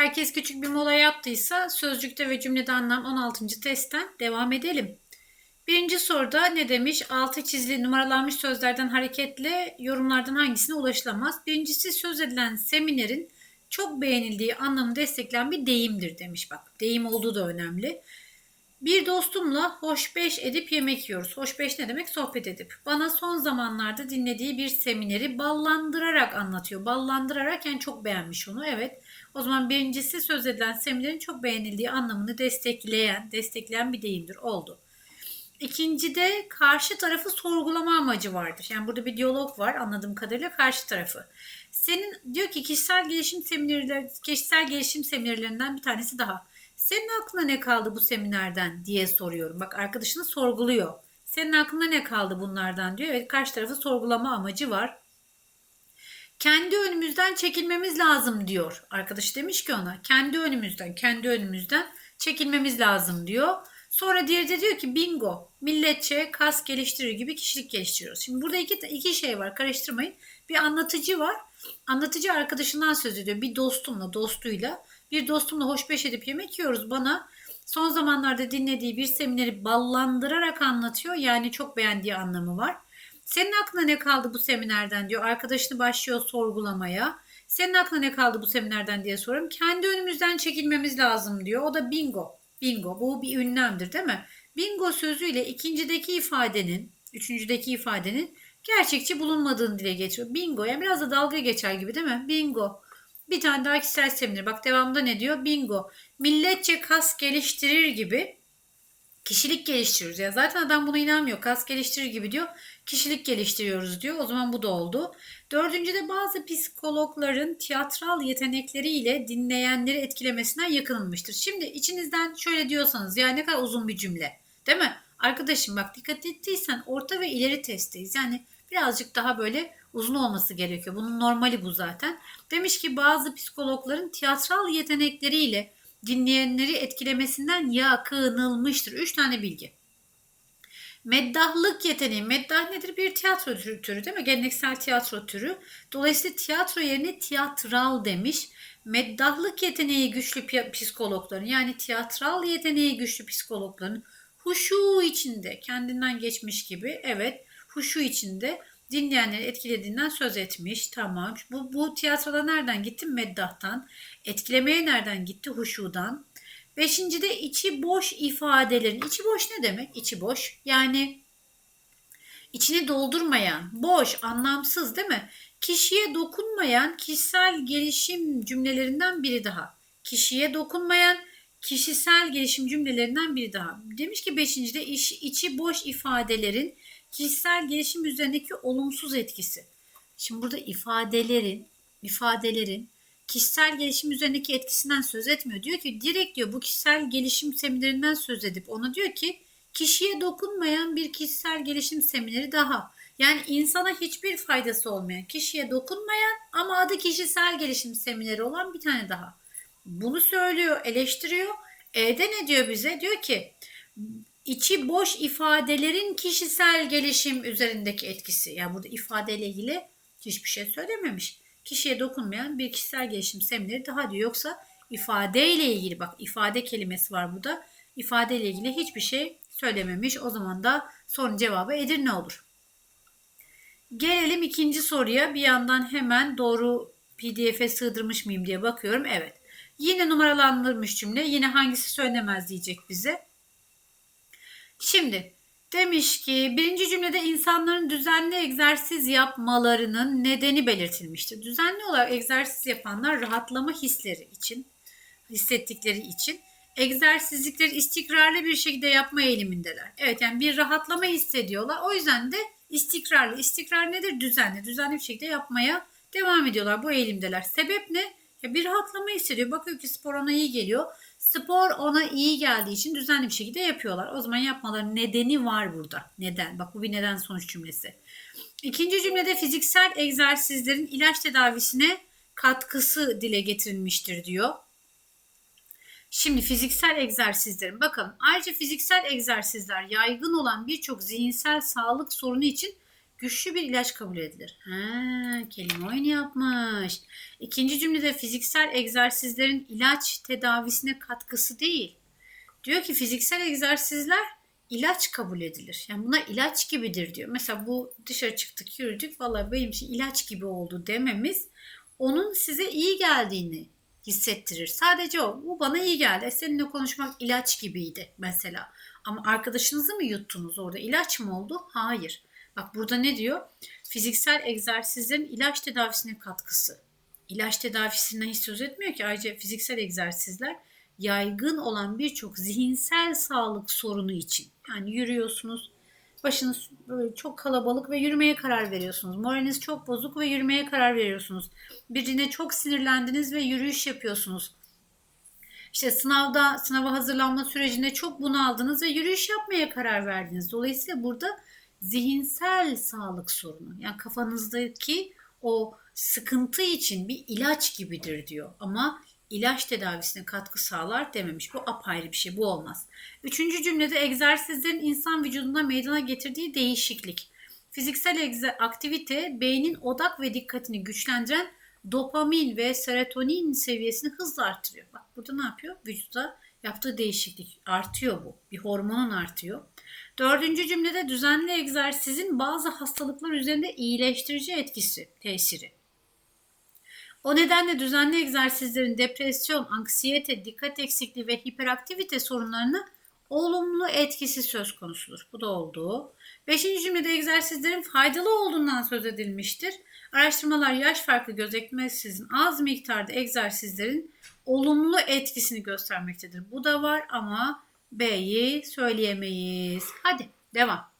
Herkes küçük bir mola yaptıysa sözcükte ve cümlede anlam 16. testten devam edelim. Birinci soruda ne demiş? Altı çizili numaralanmış sözlerden hareketle yorumlardan hangisine ulaşılamaz? Birincisi söz edilen seminerin çok beğenildiği anlamı destekleyen bir deyimdir demiş. Bak deyim olduğu da önemli. Bir dostumla hoşbeş edip yemek yiyoruz. Hoşbeş ne demek? Sohbet edip. Bana son zamanlarda dinlediği bir semineri ballandırarak anlatıyor. Ballandırarak yani çok beğenmiş onu. Evet. O zaman birincisi söz edilen seminerin çok beğenildiği anlamını destekleyen, destekleyen bir deyimdir. Oldu. İkincide karşı tarafı sorgulama amacı vardır. Yani burada bir diyalog var anladığım kadarıyla karşı tarafı. Senin diyor ki kişisel gelişim seminerler, kişisel gelişim seminerlerinden bir tanesi daha. Senin aklına ne kaldı bu seminerden diye soruyorum. Bak arkadaşını sorguluyor. Senin aklına ne kaldı bunlardan diyor. Evet karşı tarafı sorgulama amacı var. Kendi önümüzden çekilmemiz lazım diyor. Arkadaş demiş ki ona kendi önümüzden, kendi önümüzden çekilmemiz lazım diyor. Sonra diğeri de diyor ki bingo milletçe kas geliştirir gibi kişilik geliştiriyoruz. Şimdi burada iki, iki şey var karıştırmayın. Bir anlatıcı var. Anlatıcı arkadaşından söz ediyor. Bir dostumla, dostuyla. Bir dostumla hoşbeş edip yemek yiyoruz. Bana son zamanlarda dinlediği bir semineri ballandırarak anlatıyor. Yani çok beğendiği anlamı var. Senin aklına ne kaldı bu seminerden diyor. Arkadaşını başlıyor sorgulamaya. Senin aklına ne kaldı bu seminerden diye soruyorum. Kendi önümüzden çekilmemiz lazım diyor. O da bingo. Bingo. Bu bir ünlemdir değil mi? Bingo sözüyle ikincideki ifadenin, üçüncüdeki ifadenin gerçekçi bulunmadığını dile getiriyor. Bingo. Yani biraz da dalga geçer gibi değil mi? Bingo. Bir tane daha kişisel seminer. Bak devamında ne diyor? Bingo. Milletçe kas geliştirir gibi kişilik geliştiriyoruz. Ya zaten adam buna inanmıyor. Kas geliştirir gibi diyor. Kişilik geliştiriyoruz diyor. O zaman bu da oldu. Dördüncüde bazı psikologların tiyatral yetenekleriyle dinleyenleri etkilemesinden yakınılmıştır. Şimdi içinizden şöyle diyorsanız ya ne kadar uzun bir cümle. Değil mi? Arkadaşım bak dikkat ettiysen orta ve ileri testteyiz. Yani birazcık daha böyle uzun olması gerekiyor. Bunun normali bu zaten. Demiş ki bazı psikologların tiyatral yetenekleriyle dinleyenleri etkilemesinden yakınılmıştır. Üç tane bilgi. Meddahlık yeteneği. Meddah nedir? Bir tiyatro türü değil mi? Geleneksel tiyatro türü. Dolayısıyla tiyatro yerine tiyatral demiş. Meddahlık yeteneği güçlü psikologların yani tiyatral yeteneği güçlü psikologların huşu içinde kendinden geçmiş gibi evet huşu içinde dinleyenleri etkilediğinden söz etmiş. Tamam. Bu, bu tiyatroda nereden gitti? Meddah'tan. Etkilemeye nereden gitti? Huşu'dan. Beşinci de içi boş ifadelerin. İçi boş ne demek? İçi boş. Yani içini doldurmayan, boş, anlamsız değil mi? Kişiye dokunmayan kişisel gelişim cümlelerinden biri daha. Kişiye dokunmayan kişisel gelişim cümlelerinden biri daha. Demiş ki beşincide iş, içi boş ifadelerin kişisel gelişim üzerindeki olumsuz etkisi. Şimdi burada ifadelerin, ifadelerin kişisel gelişim üzerindeki etkisinden söz etmiyor. Diyor ki direkt diyor bu kişisel gelişim seminerinden söz edip ona diyor ki kişiye dokunmayan bir kişisel gelişim semineri daha. Yani insana hiçbir faydası olmayan, kişiye dokunmayan ama adı kişisel gelişim semineri olan bir tane daha. Bunu söylüyor, eleştiriyor. E'de ne diyor bize? Diyor ki içi boş ifadelerin kişisel gelişim üzerindeki etkisi. Yani burada ifadeyle ilgili hiçbir şey söylememiş. Kişiye dokunmayan bir kişisel gelişim semineri daha diyor. Yoksa ifadeyle ilgili bak ifade kelimesi var burada. İfadeyle ilgili hiçbir şey söylememiş. O zaman da sorunun cevabı Edirne olur. Gelelim ikinci soruya. Bir yandan hemen doğru pdf'e sığdırmış mıyım diye bakıyorum. Evet. Yine numaralandırmış cümle. Yine hangisi söylemez diyecek bize. Şimdi demiş ki birinci cümlede insanların düzenli egzersiz yapmalarının nedeni belirtilmiştir. Düzenli olarak egzersiz yapanlar rahatlama hisleri için, hissettikleri için egzersizlikleri istikrarlı bir şekilde yapma eğilimindeler. Evet yani bir rahatlama hissediyorlar. O yüzden de istikrarlı. İstikrar nedir? Düzenli. Düzenli bir şekilde yapmaya devam ediyorlar. Bu eğilimdeler. Sebep ne? Ya bir rahatlama hissediyor. Bakıyor ki spor ona iyi geliyor. Spor ona iyi geldiği için düzenli bir şekilde yapıyorlar. O zaman yapmaların nedeni var burada. Neden? Bak bu bir neden sonuç cümlesi. İkinci cümlede fiziksel egzersizlerin ilaç tedavisine katkısı dile getirilmiştir diyor. Şimdi fiziksel egzersizlerin bakalım. Ayrıca fiziksel egzersizler yaygın olan birçok zihinsel sağlık sorunu için güçlü bir ilaç kabul edilir. Ha, kelime oyunu yapmış. İkinci cümlede fiziksel egzersizlerin ilaç tedavisine katkısı değil. Diyor ki fiziksel egzersizler ilaç kabul edilir. Yani buna ilaç gibidir diyor. Mesela bu dışarı çıktık yürüdük vallahi benim için ilaç gibi oldu dememiz onun size iyi geldiğini hissettirir. Sadece o. Bu bana iyi geldi. E, seninle konuşmak ilaç gibiydi mesela. Ama arkadaşınızı mı yuttunuz orada? İlaç mı oldu? Hayır. Bak burada ne diyor? Fiziksel egzersizlerin ilaç tedavisine katkısı. İlaç tedavisinden hiç söz etmiyor ki. Ayrıca fiziksel egzersizler yaygın olan birçok zihinsel sağlık sorunu için. Yani yürüyorsunuz, başınız böyle çok kalabalık ve yürümeye karar veriyorsunuz. Moraliniz çok bozuk ve yürümeye karar veriyorsunuz. Birine çok sinirlendiniz ve yürüyüş yapıyorsunuz. İşte sınavda, sınava hazırlanma sürecinde çok bunaldınız ve yürüyüş yapmaya karar verdiniz. Dolayısıyla burada zihinsel sağlık sorunu. Yani kafanızdaki o sıkıntı için bir ilaç gibidir diyor. Ama ilaç tedavisine katkı sağlar dememiş. Bu apayrı bir şey. Bu olmaz. Üçüncü cümlede egzersizlerin insan vücudunda meydana getirdiği değişiklik. Fiziksel aktivite beynin odak ve dikkatini güçlendiren dopamin ve serotonin seviyesini hızla artırıyor. Bak burada ne yapıyor? Vücutta yaptığı değişiklik artıyor bu. Bir hormonun artıyor. Dördüncü cümlede düzenli egzersizin bazı hastalıklar üzerinde iyileştirici etkisi, tesiri. O nedenle düzenli egzersizlerin depresyon, anksiyete, dikkat eksikliği ve hiperaktivite sorunlarını olumlu etkisi söz konusudur. Bu da oldu. Beşinci cümlede egzersizlerin faydalı olduğundan söz edilmiştir. Araştırmalar yaş farkı gözetmeksizin az miktarda egzersizlerin olumlu etkisini göstermektedir. Bu da var ama B'yi söyleyemeyiz. Hadi devam.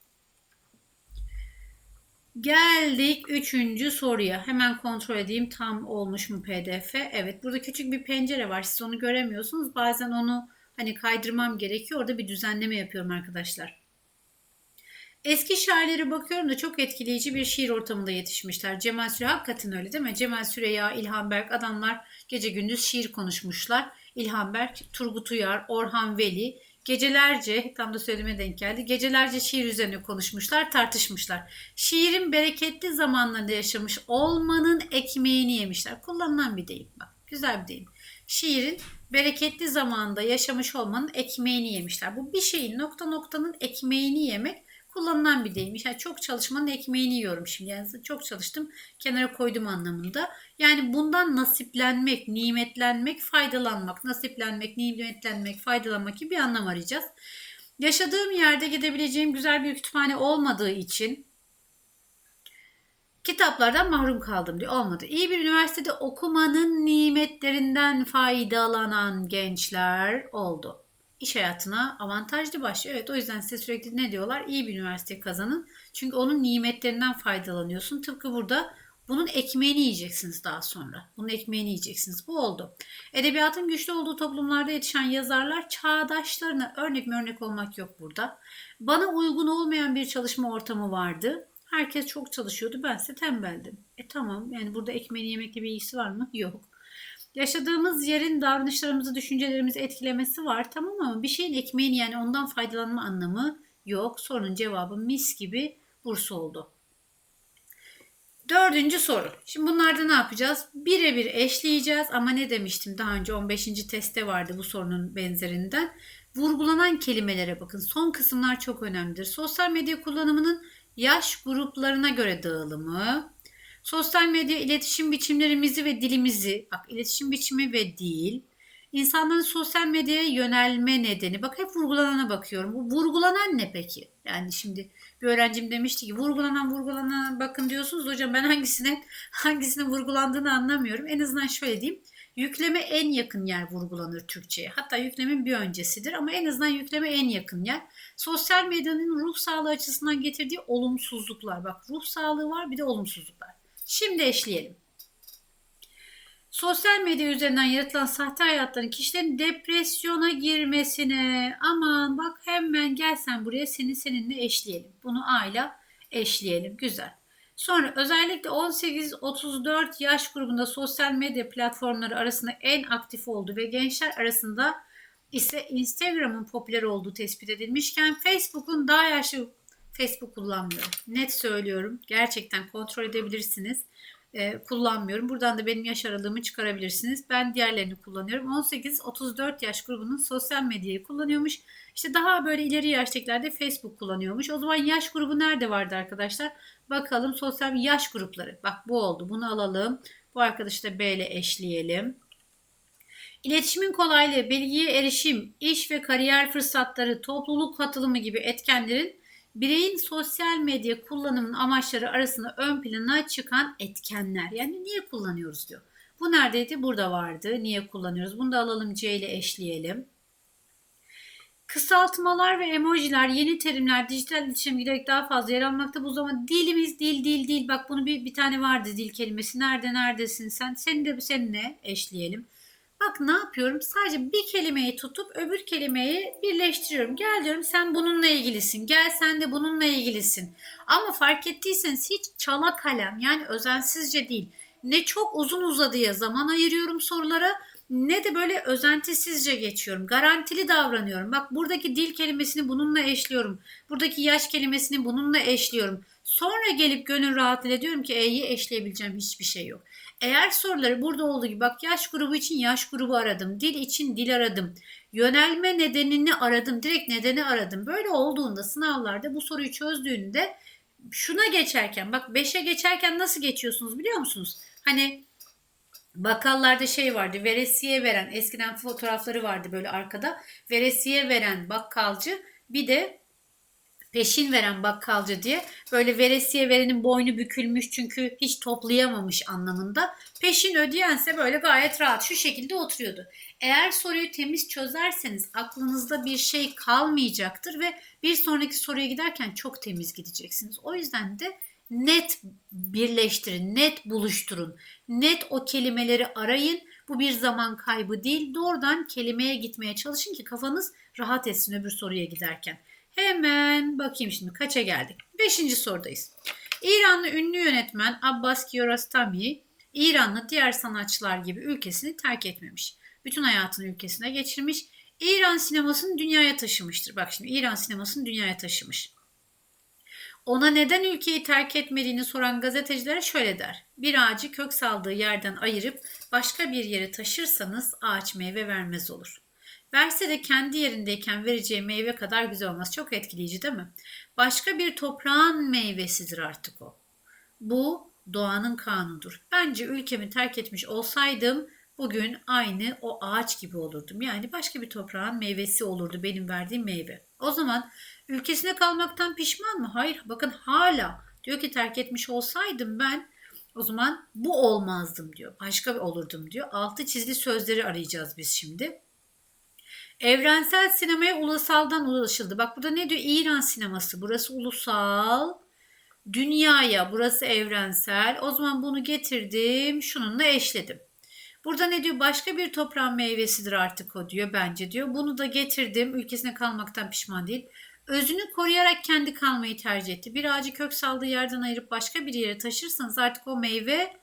Geldik üçüncü soruya. Hemen kontrol edeyim tam olmuş mu pdf. Evet burada küçük bir pencere var. Siz onu göremiyorsunuz. Bazen onu hani kaydırmam gerekiyor. Orada bir düzenleme yapıyorum arkadaşlar. Eski şairlere bakıyorum da çok etkileyici bir şiir ortamında yetişmişler. Cemal Süre hakikaten öyle değil mi? Cemal Süreya, İlhan Berk adamlar gece gündüz şiir konuşmuşlar. İlhan Berk, Turgut Uyar, Orhan Veli Gecelerce, tam da söyleme denk geldi. Gecelerce şiir üzerine konuşmuşlar, tartışmışlar. Şiirin bereketli zamanlarda yaşamış olmanın ekmeğini yemişler. Kullanılan bir deyim bak. Güzel bir deyim. Şiirin bereketli zamanda yaşamış olmanın ekmeğini yemişler. Bu bir şeyin nokta noktanın ekmeğini yemek kullanılan bir deyim. Yani çok çalışmanın ekmeğini yiyorum şimdi. Yani çok çalıştım kenara koydum anlamında. Yani bundan nasiplenmek, nimetlenmek, faydalanmak, nasiplenmek, nimetlenmek, faydalanmak gibi bir anlam arayacağız. Yaşadığım yerde gidebileceğim güzel bir kütüphane olmadığı için kitaplardan mahrum kaldım diyor. Olmadı. İyi bir üniversitede okumanın nimetlerinden faydalanan gençler oldu iş hayatına avantajlı başlıyor. Evet o yüzden size sürekli ne diyorlar? İyi bir üniversite kazanın. Çünkü onun nimetlerinden faydalanıyorsun. Tıpkı burada bunun ekmeğini yiyeceksiniz daha sonra. Bunun ekmeğini yiyeceksiniz. Bu oldu. Edebiyatın güçlü olduğu toplumlarda yetişen yazarlar çağdaşlarına örnek mi örnek olmak yok burada. Bana uygun olmayan bir çalışma ortamı vardı. Herkes çok çalışıyordu. Ben ise tembeldim. E tamam yani burada ekmeğini yemekle bir ilgisi var mı? Yok. Yaşadığımız yerin davranışlarımızı, düşüncelerimizi etkilemesi var. Tamam ama bir şeyin ekmeğini yani ondan faydalanma anlamı yok. Sorunun cevabı mis gibi burs oldu. Dördüncü soru. Şimdi bunlarda ne yapacağız? Birebir eşleyeceğiz ama ne demiştim daha önce 15. testte vardı bu sorunun benzerinden. Vurgulanan kelimelere bakın. Son kısımlar çok önemlidir. Sosyal medya kullanımının yaş gruplarına göre dağılımı, Sosyal medya iletişim biçimlerimizi ve dilimizi, bak iletişim biçimi ve dil, insanların sosyal medyaya yönelme nedeni. Bak hep vurgulanana bakıyorum. Bu vurgulanan ne peki? Yani şimdi bir öğrencim demişti ki vurgulanan vurgulanan bakın diyorsunuz hocam ben hangisine hangisinin vurgulandığını anlamıyorum. En azından şöyle diyeyim. Yükleme en yakın yer vurgulanır Türkçe'ye. Hatta yüklemin bir öncesidir ama en azından yükleme en yakın yer. Sosyal medyanın ruh sağlığı açısından getirdiği olumsuzluklar. Bak ruh sağlığı var bir de olumsuzluklar. Şimdi eşleyelim. Sosyal medya üzerinden yaratılan sahte hayatların kişilerin depresyona girmesine aman bak hemen gelsen buraya seni seninle eşleyelim. Bunu A eşleyelim. Güzel. Sonra özellikle 18-34 yaş grubunda sosyal medya platformları arasında en aktif oldu ve gençler arasında ise Instagram'ın popüler olduğu tespit edilmişken Facebook'un daha yaşlı Facebook kullanmıyorum. Net söylüyorum. Gerçekten kontrol edebilirsiniz. Ee, kullanmıyorum. Buradan da benim yaş aralığımı çıkarabilirsiniz. Ben diğerlerini kullanıyorum. 18-34 yaş grubunun sosyal medyayı kullanıyormuş. İşte daha böyle ileri yaştakiler Facebook kullanıyormuş. O zaman yaş grubu nerede vardı arkadaşlar? Bakalım sosyal yaş grupları. Bak bu oldu. Bunu alalım. Bu arkadaşı da B ile eşleyelim. İletişimin kolaylığı, bilgiye erişim, iş ve kariyer fırsatları, topluluk katılımı gibi etkenlerin bireyin sosyal medya kullanımının amaçları arasında ön plana çıkan etkenler. Yani niye kullanıyoruz diyor. Bu neredeydi? Burada vardı. Niye kullanıyoruz? Bunu da alalım C ile eşleyelim. Kısaltmalar ve emojiler, yeni terimler, dijital iletişim giderek daha fazla yer almakta. Bu zaman dilimiz dil dil dil. Bak bunu bir, bir tane vardı dil kelimesi. Nerede neredesin sen? Seni de seninle eşleyelim. Bak ne yapıyorum? Sadece bir kelimeyi tutup öbür kelimeyi birleştiriyorum. Gel diyorum sen bununla ilgilisin. Gel sen de bununla ilgilisin. Ama fark ettiyseniz hiç çala kalem yani özensizce değil. Ne çok uzun uzadıya zaman ayırıyorum sorulara ne de böyle özentisizce geçiyorum. Garantili davranıyorum. Bak buradaki dil kelimesini bununla eşliyorum. Buradaki yaş kelimesini bununla eşliyorum. Sonra gelip gönül rahatlığıyla diyorum ki E'yi eşleyebileceğim hiçbir şey yok. Eğer soruları burada olduğu gibi bak yaş grubu için yaş grubu aradım. Dil için dil aradım. Yönelme nedenini aradım. Direkt nedeni aradım. Böyle olduğunda sınavlarda bu soruyu çözdüğünde şuna geçerken bak 5'e geçerken nasıl geçiyorsunuz biliyor musunuz? Hani bakkallarda şey vardı veresiye veren eskiden fotoğrafları vardı böyle arkada. Veresiye veren bakkalcı bir de peşin veren bakkalcı diye böyle veresiye verenin boynu bükülmüş çünkü hiç toplayamamış anlamında. Peşin ödeyense böyle gayet rahat şu şekilde oturuyordu. Eğer soruyu temiz çözerseniz aklınızda bir şey kalmayacaktır ve bir sonraki soruya giderken çok temiz gideceksiniz. O yüzden de net birleştirin, net buluşturun. Net o kelimeleri arayın. Bu bir zaman kaybı değil. Doğrudan kelimeye gitmeye çalışın ki kafanız rahat etsin öbür soruya giderken. Hemen bakayım şimdi kaça geldik. Beşinci sorudayız. İranlı ünlü yönetmen Abbas Kiarostami, İranlı diğer sanatçılar gibi ülkesini terk etmemiş. Bütün hayatını ülkesine geçirmiş. İran sinemasını dünyaya taşımıştır. Bak şimdi İran sinemasını dünyaya taşımış. Ona neden ülkeyi terk etmediğini soran gazetecilere şöyle der. Bir ağacı kök saldığı yerden ayırıp başka bir yere taşırsanız ağaç meyve vermez olur. Verse de kendi yerindeyken vereceği meyve kadar güzel olmaz. Çok etkileyici değil mi? Başka bir toprağın meyvesidir artık o. Bu doğanın kanunudur. Bence ülkemi terk etmiş olsaydım bugün aynı o ağaç gibi olurdum. Yani başka bir toprağın meyvesi olurdu benim verdiğim meyve. O zaman ülkesine kalmaktan pişman mı? Hayır. Bakın hala diyor ki terk etmiş olsaydım ben o zaman bu olmazdım diyor. Başka bir olurdum diyor. Altı çizili sözleri arayacağız biz şimdi. Evrensel sinemaya ulusaldan ulaşıldı. Bak burada ne diyor? İran sineması. Burası ulusal. Dünyaya. Burası evrensel. O zaman bunu getirdim. Şununla eşledim. Burada ne diyor? Başka bir toprağın meyvesidir artık o diyor bence diyor. Bunu da getirdim. Ülkesine kalmaktan pişman değil. Özünü koruyarak kendi kalmayı tercih etti. Bir ağacı kök saldığı yerden ayırıp başka bir yere taşırsanız artık o meyve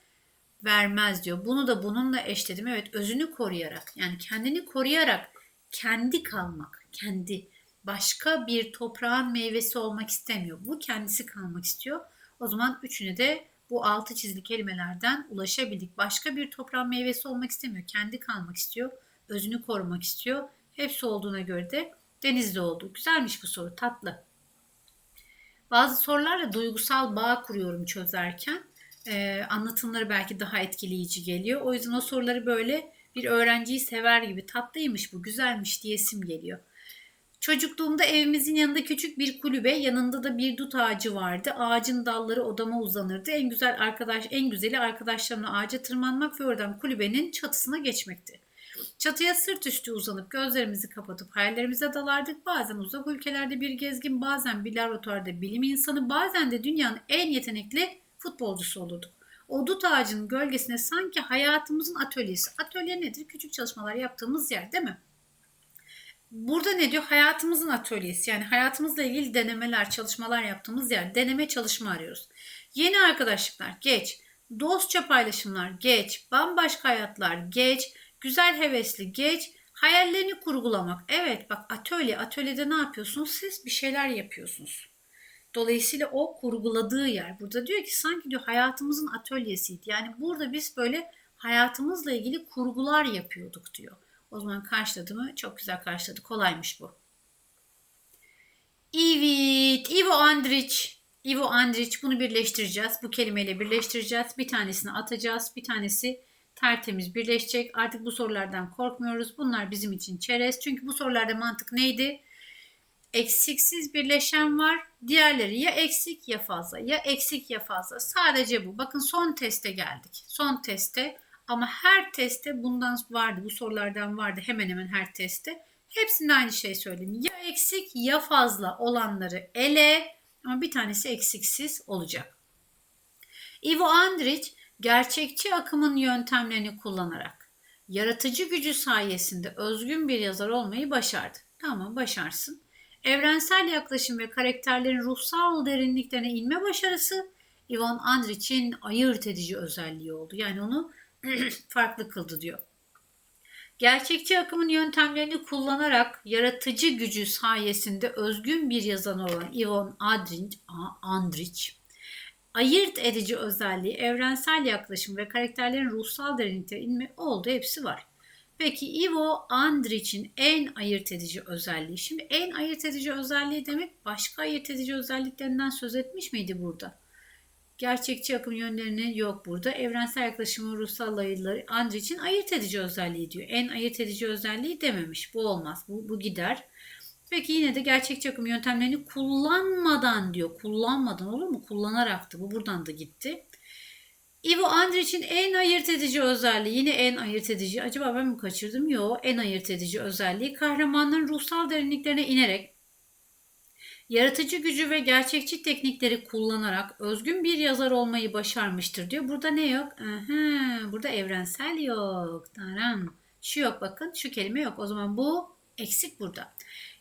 vermez diyor. Bunu da bununla eşledim. Evet özünü koruyarak yani kendini koruyarak kendi kalmak, kendi başka bir toprağın meyvesi olmak istemiyor. Bu kendisi kalmak istiyor. O zaman üçüne de bu altı çizili kelimelerden ulaşabildik. Başka bir toprağın meyvesi olmak istemiyor. Kendi kalmak istiyor. Özünü korumak istiyor. Hepsi olduğuna göre de denizde oldu. Güzelmiş bu soru. Tatlı. Bazı sorularla duygusal bağ kuruyorum çözerken. Ee, anlatımları belki daha etkileyici geliyor. O yüzden o soruları böyle bir öğrenciyi sever gibi tatlıymış bu güzelmiş diyesim geliyor. Çocukluğumda evimizin yanında küçük bir kulübe, yanında da bir dut ağacı vardı. Ağacın dalları odama uzanırdı. En güzel arkadaş, en güzeli arkadaşlarımla ağaca tırmanmak ve oradan kulübenin çatısına geçmekti. Çatıya sırt üstü uzanıp gözlerimizi kapatıp hayallerimize dalardık. Bazen uzak ülkelerde bir gezgin, bazen bir laboratuvarda bilim insanı, bazen de dünyanın en yetenekli futbolcusu olurduk. O dut ağacının gölgesine sanki hayatımızın atölyesi. Atölye nedir? Küçük çalışmalar yaptığımız yer değil mi? Burada ne diyor? Hayatımızın atölyesi. Yani hayatımızla ilgili denemeler, çalışmalar yaptığımız yer. Deneme çalışma arıyoruz. Yeni arkadaşlıklar geç. Dostça paylaşımlar geç. Bambaşka hayatlar geç. Güzel hevesli geç. Hayallerini kurgulamak. Evet bak atölye. Atölyede ne yapıyorsunuz? Siz bir şeyler yapıyorsunuz. Dolayısıyla o kurguladığı yer. Burada diyor ki sanki diyor hayatımızın atölyesiydi. Yani burada biz böyle hayatımızla ilgili kurgular yapıyorduk diyor. O zaman karşıladı mı? Çok güzel karşıladı. Kolaymış bu. Evet. Ivo Andrić. Ivo Andrić bunu birleştireceğiz. Bu kelimeyle birleştireceğiz. Bir tanesini atacağız. Bir tanesi tertemiz birleşecek. Artık bu sorulardan korkmuyoruz. Bunlar bizim için çerez. Çünkü bu sorularda mantık neydi? Eksiksiz birleşen var. Diğerleri ya eksik ya fazla. Ya eksik ya fazla. Sadece bu. Bakın son teste geldik. Son teste ama her teste bundan vardı. Bu sorulardan vardı hemen hemen her teste. Hepsinde aynı şey söyleyeyim. Ya eksik ya fazla olanları ele ama bir tanesi eksiksiz olacak. Ivo Andrić gerçekçi akımın yöntemlerini kullanarak yaratıcı gücü sayesinde özgün bir yazar olmayı başardı. Tamam başarsın. Evrensel yaklaşım ve karakterlerin ruhsal derinliklerine inme başarısı Ivan Andrić'in ayırt edici özelliği oldu. Yani onu farklı kıldı diyor. Gerçekçi akımın yöntemlerini kullanarak yaratıcı gücü sayesinde özgün bir yazan olan Ivan Andrić, ayırt edici özelliği, evrensel yaklaşım ve karakterlerin ruhsal derinlikte inme oldu. Hepsi var. Peki Ivo Andrić'in en ayırt edici özelliği. Şimdi en ayırt edici özelliği demek başka ayırt edici özelliklerinden söz etmiş miydi burada? Gerçekçi akım yönlerini yok burada. Evrensel yaklaşımı ruhsal ayırları Andrić'in ayırt edici özelliği diyor. En ayırt edici özelliği dememiş. Bu olmaz. Bu, bu gider. Peki yine de gerçekçi akım yöntemlerini kullanmadan diyor. Kullanmadan olur mu? Kullanaraktı. Bu buradan da gitti. Ivo Andrić'in en ayırt edici özelliği yine en ayırt edici. Acaba ben mi kaçırdım? Yok. En ayırt edici özelliği kahramanların ruhsal derinliklerine inerek yaratıcı gücü ve gerçekçi teknikleri kullanarak özgün bir yazar olmayı başarmıştır diyor. Burada ne yok? Aha, burada evrensel yok. Taram. Şu yok bakın. Şu kelime yok. O zaman bu eksik burada.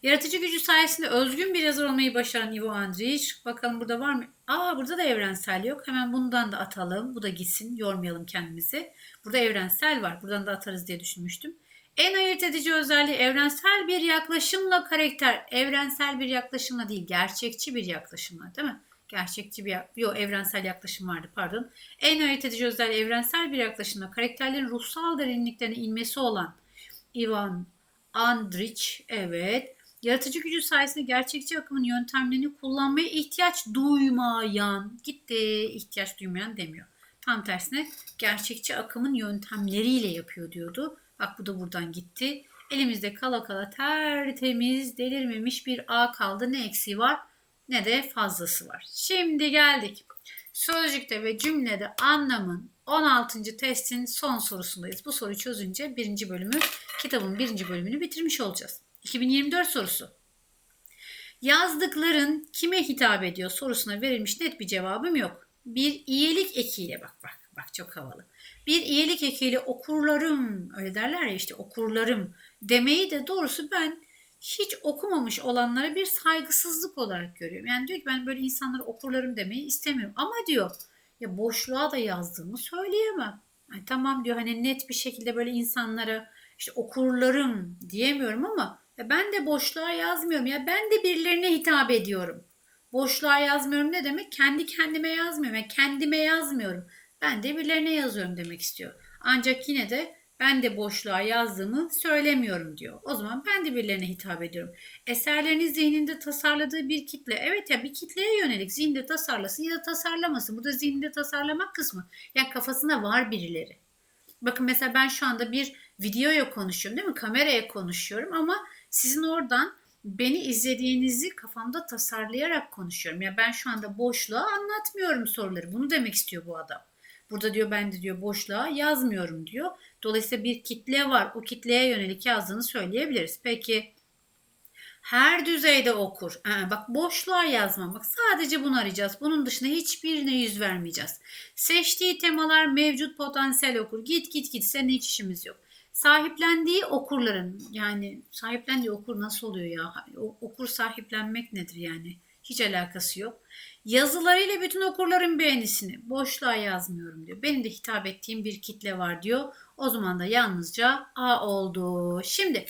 Yaratıcı gücü sayesinde özgün bir yazar olmayı başaran Ivo Andrić. Bakalım burada var mı? Aa burada da evrensel yok. Hemen bundan da atalım. Bu da gitsin. Yormayalım kendimizi. Burada evrensel var. Buradan da atarız diye düşünmüştüm. En ayırt edici özelliği evrensel bir yaklaşımla karakter. Evrensel bir yaklaşımla değil, gerçekçi bir yaklaşımla değil mi? Gerçekçi bir, yok evrensel yaklaşım vardı pardon. En ayırt edici özelliği evrensel bir yaklaşımla karakterlerin ruhsal derinliklerine inmesi olan Ivan Andrić, evet. Yaratıcı gücü sayesinde gerçekçi akımın yöntemlerini kullanmaya ihtiyaç duymayan, gitti ihtiyaç duymayan demiyor. Tam tersine gerçekçi akımın yöntemleriyle yapıyor diyordu. Bak bu da buradan gitti. Elimizde kala kala tertemiz delirmemiş bir A kaldı. Ne eksiği var ne de fazlası var. Şimdi geldik. Sözcükte ve cümlede anlamın 16. testin son sorusundayız. Bu soruyu çözünce birinci bölümü, kitabın birinci bölümünü bitirmiş olacağız. 2024 sorusu. Yazdıkların kime hitap ediyor sorusuna verilmiş net bir cevabım yok. Bir iyilik ekiyle bak bak bak çok havalı. Bir iyilik ekiyle okurlarım öyle derler ya işte okurlarım demeyi de doğrusu ben hiç okumamış olanlara bir saygısızlık olarak görüyorum. Yani diyor ki ben böyle insanlara okurlarım demeyi istemiyorum. Ama diyor ya boşluğa da yazdığımı söyleyemem. Yani tamam diyor hani net bir şekilde böyle insanlara işte okurlarım diyemiyorum ama ya ben de boşluğa yazmıyorum. Ya ben de birilerine hitap ediyorum. Boşluğa yazmıyorum ne demek? Kendi kendime yazmıyorum. Yani kendime yazmıyorum. Ben de birilerine yazıyorum demek istiyor. Ancak yine de ben de boşluğa yazdığımı söylemiyorum diyor. O zaman ben de birilerine hitap ediyorum. Eserlerini zihninde tasarladığı bir kitle. Evet ya bir kitleye yönelik zihinde tasarlasın ya da tasarlamasın. Burada zihninde tasarlamak kısmı. Yani kafasında var birileri. Bakın mesela ben şu anda bir videoya konuşuyorum değil mi? Kameraya konuşuyorum ama sizin oradan beni izlediğinizi kafamda tasarlayarak konuşuyorum. Ya ben şu anda boşluğa anlatmıyorum soruları. Bunu demek istiyor bu adam. Burada diyor ben de diyor boşluğa yazmıyorum diyor. Dolayısıyla bir kitle var. O kitleye yönelik yazdığını söyleyebiliriz. Peki her düzeyde okur. Ee, bak boşluğa yazmamak. Sadece bunu arayacağız. Bunun dışında hiçbirine yüz vermeyeceğiz. Seçtiği temalar mevcut potansiyel okur. Git git git. Senin hiç işimiz yok. Sahiplendiği okurların yani sahiplendiği okur nasıl oluyor ya? Okur sahiplenmek nedir yani? Hiç alakası yok. Yazılarıyla bütün okurların beğenisini boşluğa yazmıyorum diyor. Benim de hitap ettiğim bir kitle var diyor. O zaman da yalnızca A oldu. Şimdi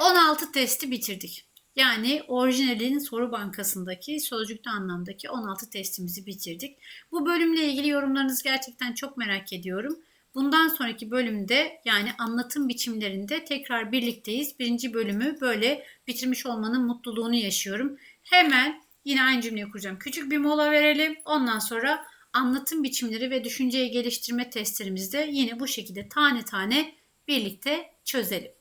16 testi bitirdik. Yani orijinalin soru bankasındaki sözcükte anlamdaki 16 testimizi bitirdik. Bu bölümle ilgili yorumlarınızı gerçekten çok merak ediyorum. Bundan sonraki bölümde yani anlatım biçimlerinde tekrar birlikteyiz. Birinci bölümü böyle bitirmiş olmanın mutluluğunu yaşıyorum. Hemen yine aynı cümleyi kuracağım. Küçük bir mola verelim. Ondan sonra anlatım biçimleri ve düşünceyi geliştirme testlerimizde yine bu şekilde tane tane birlikte çözelim.